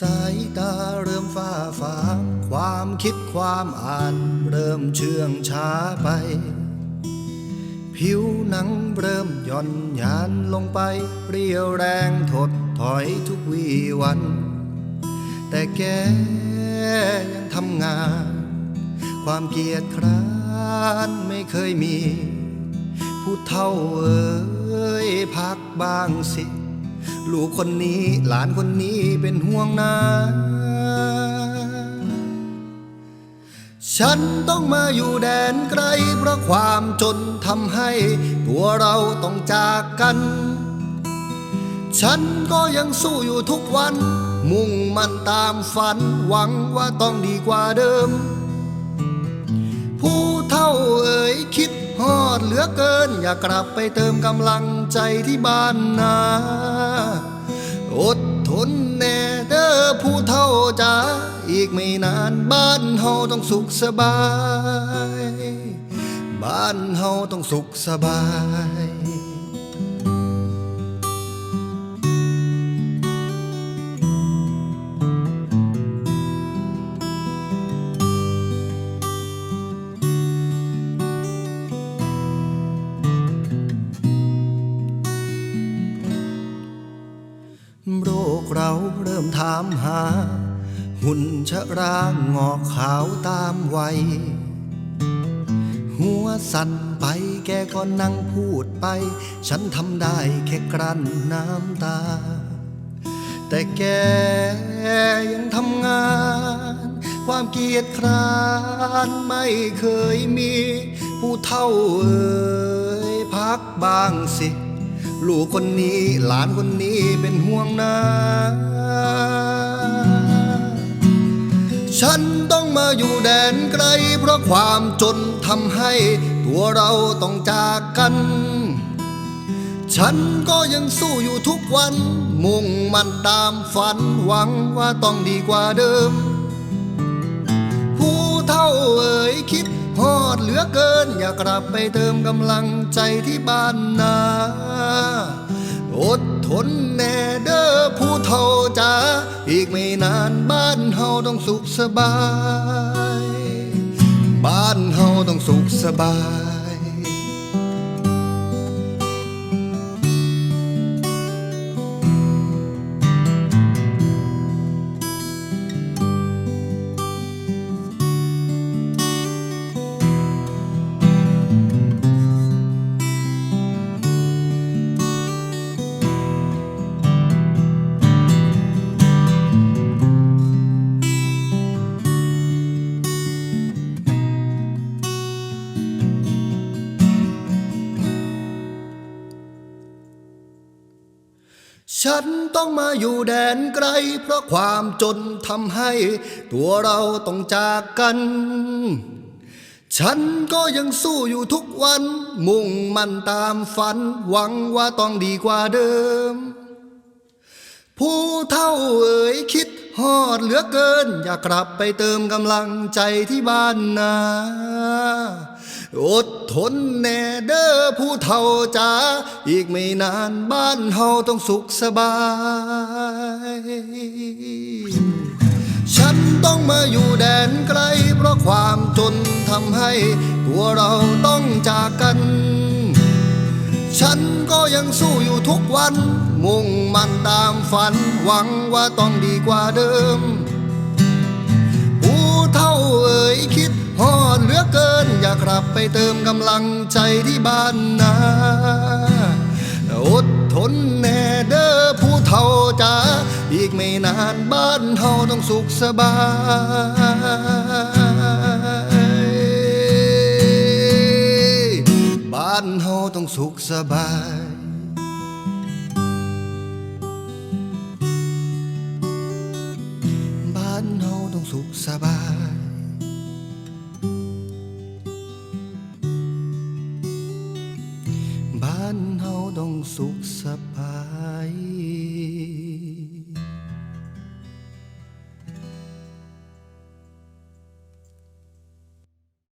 สายตาเริ่มฝ้าฟางความคิดความอ่านเริ่มเชื่องช้าไป ผิวหนังเริ่มย่อนยานลงไป เรียวแรงถดถอยทุกวีวัน แต่แกยังทำงาน ความเกียดคร้านไม่เคยมีพูดเท่าเอ๋ยพักบ้างสิ ลูกคนนี้หลานคนนี้เป็นห่วงนาฉันต้องมาอยู่แดนไกล เพราะความจนทำให้ ตัวเราต้องจากกัน ฉันก็ยังสู้อยู่ทุกวัน มุ่งมันตามฝันหวังว่าต้องดีกว่าเดิม ผู้เท่าเอ๋ยคิด ฮอดเหลือเกิน อยากกลับไปเติมกำลังใจที่บ้านนาอดทนแน่เด้อผู้เท่าจ้าอีกไม่นานบ้านเฮาต้องสุขสบาย บ้านเฮาต้องสุขสบาย โรคเราเริ่มถามหา หุ่นชะรางอกขาวตามวัย หัวสั่นไปแกก็นั่งพูดไป ฉันทำได้แค่กลั้นน้ำตา แต่แกยังทำงาน ความเกียจคร้านไม่เคยมี ผู้เท่าเอ่ยพักบ้างสิ ลูกคนนี้หลานคนนี้เป็นห่วงนาฉันต้องมาอยู่แดนไกล เพราะความจนทำให้ตัวเราต้องจากกัน ฉันก็ยังสู้อยู่ทุกวัน มุ่งมันตามฝันหวังว่าต้องดีกว่าเดิม ผู้เท่าเอ่ยคิดฮอดเหลือเกิน อยากกลับไปเติมกำลังใจที่บ้านนา ทนแน่เด้อผู้เฒ่าจ้าอีกไม่นานบ้านเฮาต้องสุขสบาย บ้านเฮาต้องสุขสบาย ฉันต้องมาอยู่แดนไกล เพราะความจนทำให้ ตัวเราต้องจากกัน ฉันก็ยังสู้อยู่ทุกวัน มุ่งมันตามฝัน หวังว่าต้องดีกว่าเดิม ผู้เท่าเอ๋ยคิดฮอดเหลือเกิน อยากกลับไปเติมกำลังใจที่บ้านนา อดทนแน่เด้อผู้เท่าจ้าอีกไม่นานบ้านเฮาต้องสุขสบาย ฉันต้องมาอยู่แดนไกล เพราะความจนทำให้ตัวเราต้องจากกัน ฉันก็ยังสู้อยู่ทุกวัน มุ่งมันตามฝันหวังว่าต้องดีกว่าเดิม ลับไปเติมกำลังใจที่บ้านนาอดทนแน่เด้อผู้เท่าจ้าอีกไม่นานบ้านเฮาต้องสุขสบายบ้านเฮาต้องสุขสบายบ้านเฮาต้องสุขสบาย บ้า